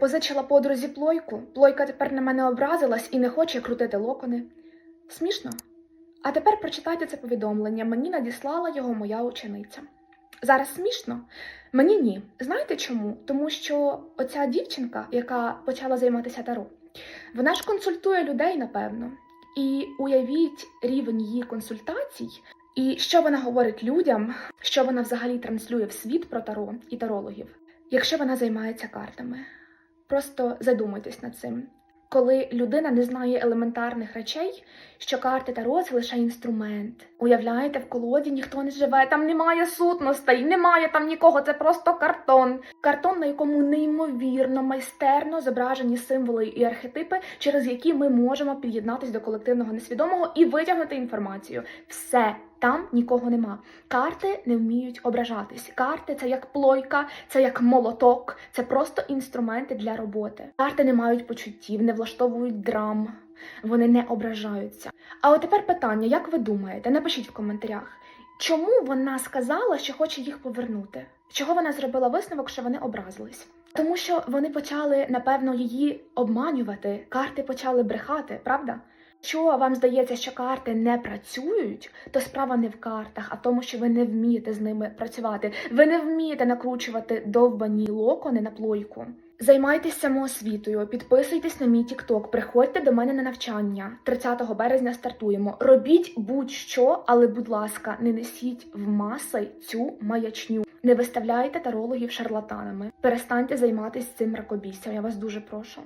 Позичила подрузі плойку, плойка тепер на мене образилась і не хоче крутити локони. Смішно. А тепер прочитайте це повідомлення. Мені надіслала його моя учениця. Зараз смішно? Мені ні. Знаєте чому? Тому що оця дівчинка, яка почала займатися таро, вона ж консультує людей, напевно. І уявіть рівень її консультацій, і що вона говорить людям, що вона взагалі транслює в світ про таро і тарологів, якщо вона займається картами. Просто задумайтесь над цим. Коли людина не знає елементарних речей, що карти Таро це лише інструмент. Уявляєте, в колоді ніхто не живе, там немає сутностей, немає там нікого, це просто картон. Картон, на якому неймовірно майстерно зображені символи і архетипи, через які ми можемо під'єднатися до колективного несвідомого і витягнути інформацію. Все. Там нікого нема. Карти не вміють ображатись. Карти це як плойка, це як молоток, це просто інструменти для роботи. Карти не мають почуттів, не влаштовують драм, вони не ображаються. А от тепер питання: як ви думаєте? Напишіть в коментарях, чому вона сказала, що хоче їх повернути? Чого вона зробила висновок, що вони образились? Тому що вони почали, напевно, її обманювати, карти почали брехати, правда? Якщо вам здається, що карти не працюють, то справа не в картах, а в тому, що ви не вмієте з ними працювати. Ви не вмієте накручувати довбані локони на плойку. Займайтесь самоосвітою, підписуйтесь на мій TikTok, приходьте до мене на навчання. 30 березня стартуємо. Робіть будь-що, але, будь ласка, не несіть в маси цю маячню. Не виставляйте тарологів шарлатанами. Перестаньте займатися цим ракобіссям. Я вас дуже прошу.